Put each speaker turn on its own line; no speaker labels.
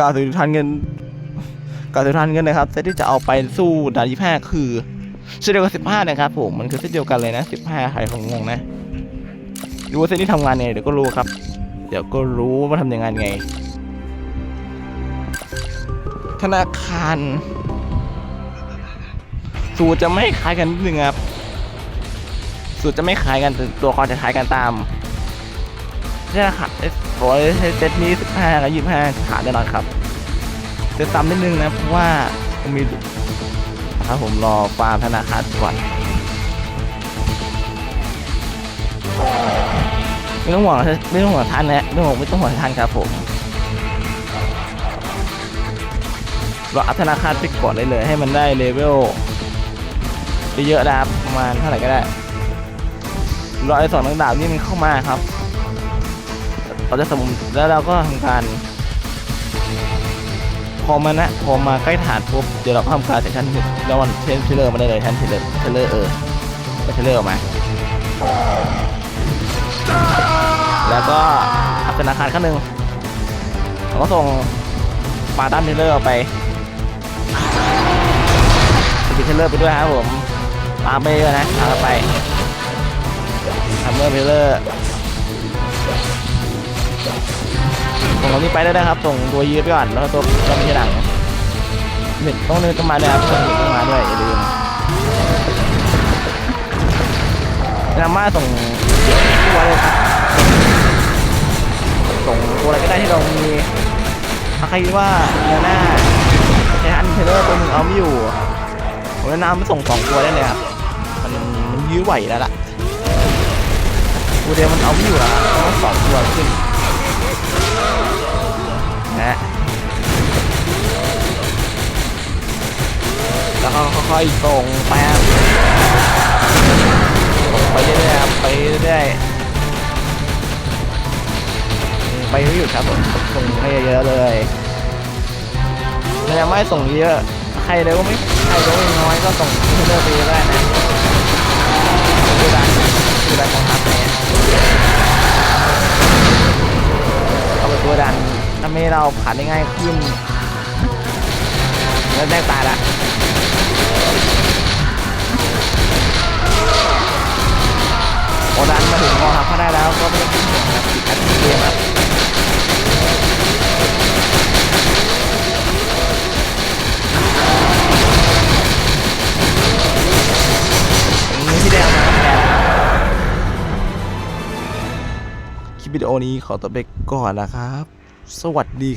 กาวถึทันเงินกาวถึทันเงินนะครับเซตที่จะเอาไปสู้ด่านยี่ห้าคือเซตเดียวกับสิบห้านะครับผมมันคือเซตเดียวกันเลยนะสิบห้าใครคงงงนะดูว่าเซตนี้ทำงานไงเดี๋ยวก็รู้ครับ เดี๋ยวก็รู้ว่าทำยังไงไง ธนาคารสูตรจะไม่คล้ายกันนิดนึงครับสูตรจะไม่คล้ายกันแต่ตัวละครจะคล้ายกันตาม นี่แหละครับโอ้ยเซตนี้สิบห้ากับยี่สิบห้าขาดแน่นอนครับจะซ้ำนิดนึงนะเพราะว่ามมีครับผมรอฟาร์มธนาคารก่อนไม่ต้องห่วงไม่ต้องห่วงท่านนะไม่ต้องห่วงไม่ต้องห่วงท่านครับผมเราอัพธนาคารไปก่อนได้เลย ให้มันได้เลเวลเยอะๆนะครับประมาณเท่าไหร่ก็ได้รอไอ้สองนักดาบนี่มันเข้ามาครับ เราจะสมุนแล้วเราก็ทำการ พอมานะ พอมาใกล้ฐานปุ๊บเดี๋ยวเราทำการแต่ชั้นหนึ่งแล้วมันเทนเทเลอร์มาได้เลยชั้นเทเลอร์เทเลอร์เออเทเลอร์ออกมา แล้วก็อัพธนาคารขั้นหนึ่งเราก็ส่งปาดัมเทเลอร์ออกไปสปิดเทเลอร์ไปด้วยครับผมตามไปเลยนะตามไปทำเมอร์เทเลอร์ ส่งตรงนี้ไปได้นะครับ ส่งตัวยืดไปก่อน แล้วก็ตัวตัวมีทีหลังหนึ่งต้องเดินต้องมาด้วยครับต้องหนึ่งต้องมาด้วยอย่าลืมนามาส่งตัวเลยครับ ส่งตัวอะไรก็ได้ที่เรามีถ้าใครคิดว่าเนื้อหน้าใช้อันเทเลอร์ตัวหนึงเอาไม่อยู่ผมแนะนำไปส่งสองตัวได้เลยครับ มันมันยื้อไหวแล้วล่ะตัวเดียวมันเอาไม่อยู่แล้วต้องสองตัวขึ้น แล้วก็ค่อยๆส่งไปครับไปเรื่อยๆครับไปเรื่อยๆไปไม่หยุดครับผมส่งให้เยอะๆเลยแต่ไม่ส่งเยอะใครเร็วไม่ใครเร็วน้อยก็ส่งที่เลิกไปได้นะดูดันดูดันกองทัพเนี่ยเอาไปตัวดันทำให้เราผ่านได้ง่ายขึ้นแล้วแรกตายละ ดันมาถึงกองทัพเขาได้แล้วก็ไม่ต้องห่วงครับอีกอันเดียครับที่ได้มาคลิปวิดีโอนี้ขอตัวไปก่อนนะครับ สวัสดี